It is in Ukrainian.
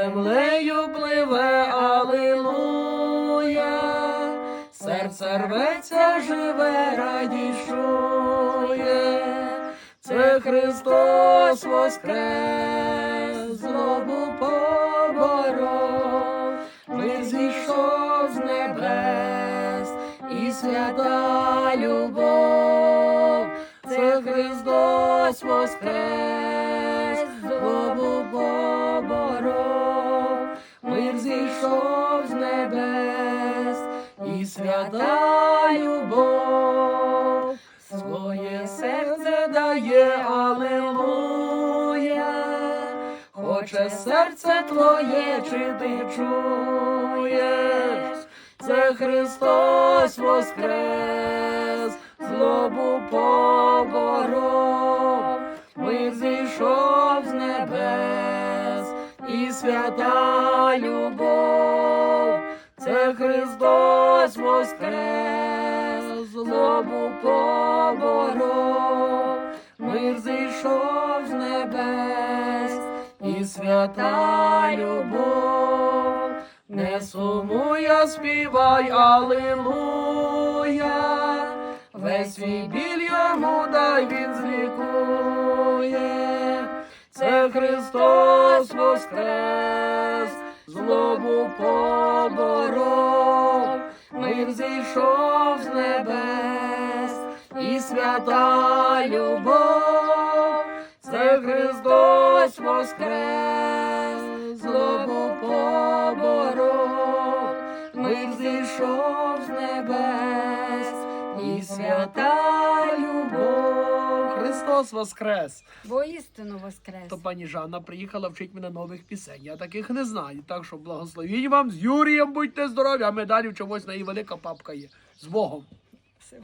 Землею пливе, алилуя, серце рветься, живе, радішує. Це Христос воскрес, злобу поборов, мир зійшов з небес, і свята любов, це Христос воскрес, зійшов з небес, і свята любов, своє серце дає, алелуя, хоче серце твоє, чи ти чуєш, це Христос воскрес, свята любов, це Христос воскрес, злобу поборов, мир зійшов з небес, і свята любов, не сумуй, а співай, алилуя, весь свій біль йому дай він злікує, це Христос злобу поборов, мир зійшов з небес, і свята любов, це Христос воскрес, злобу поборов, мир зійшов з небес, і свята. Христос воскрес! Воістину воскрес. То пані Жанна приїхала вчить мене нових пісень. Я таких не знаю. Так що благословіть вам з Юрієм будьте здорові, а ми далі в чомусь на її велика папка є. З Богом.